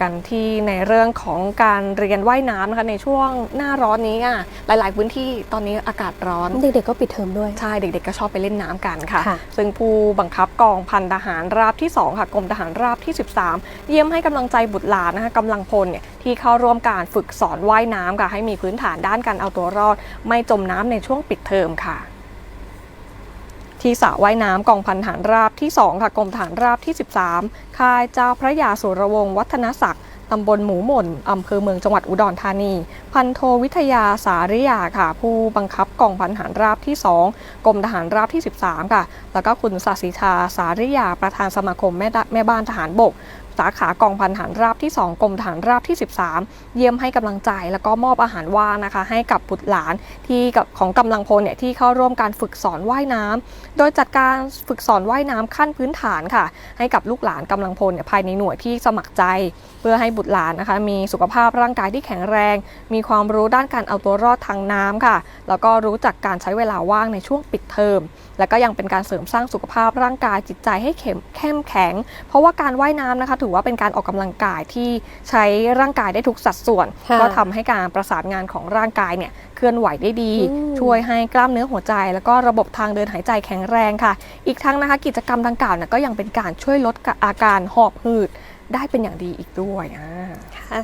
กันที่ในเรื่องของการเรียนว่ายน้ำนะคะในช่วงหน้าร้อนนี้อะหลาย ๆ พื้นที่ตอนนี้อากาศร้อน เด็กๆก็ปิดเทอมด้วย ใช่ เด็ก ๆ ก็ชอบไปเล่นน้ำกันค่ะ ค่ะ ซึ่งผู้บังคับกองพันทหารราบที่ 2 ค่ะกรมทหารราบที่ 13 เยี่ยมให้กำลังใจบุตรหลานนะคะกำลังพลเนี่ยที่เข้าร่วมการฝึกสอนว่ายน้ำค่ะให้มีพื้นฐานด้านการเอาตัวรอด ไม่จมน้ำในช่วงปิดเทอมค่ะ ที่สระว่ายน้ำกองพันฐานราบที่ 2 ค่ะกรมฐานราบที่ 13 ค่ายเจ้าพระยาสุรวงศ์วัฒนศักดิ์ตำบลหมูหม่นอำเภอเมืองจังหวัดอุดรธานี พันโทวิทยาสาริยาค่ะ ผู้บังคับกองพันทหารราบที่ 2กรมทหารราบที่ 13 ค่ะ แล้วก็คุณศศิชาสาริยาประธานสมาคมแม่แม่บ้านทหารบก สาขากองพันทหารราบที่ 2กรมทหารราบที่ 13 เยี่ยมให้กำลังใจแล้วก็มอบอาหารว่างนะคะ ให้กับบุตรหลานที่กับของกำลังพลเนี่ยที่เข้าร่วมการฝึกสอนว่ายน้ำโดยจัดการฝึกสอนว่ายน้ำขั้นพื้นฐานค่ะ ให้กับลูกหลานกำลังพลเนี่ยภายในหน่วยที่สมัครใจ เพื่อให้บุตรหลานนะคะ มีสุขภาพร่างกายที่แข็งแรง มีความรู้ด้านการเอาตัวรอดทางน้ำค่ะ แล้วก็รู้จักการใช้เวลาว่างในช่วงปิดเทอมและก็ยังเป็นการเสริมสร้างสุขภาพร่างกายจิตใจให้เข้มแข็ง เพราะว่าการว่ายน้ำนะคะถือว่าเป็นการออกกำลังกายที่ใช้ร่างกายได้ทุกสัดส่วนค่ะก็ทำให้การประสานงานของร่างกายเนี่ยเคลื่อนไหวได้ดีอืมช่วยให้กล้ามเนื้อหัวใจ แล้วก็ระบบทางเดินหายใจแข็งแรงค่ะ อีกทั้งนะคะกิจกรรมดังกล่าวเนี่ยก็ยังเป็นการช่วยลดอาการหอบหืดได้เป็นอย่างดีอีกด้วยอ่าค่ะ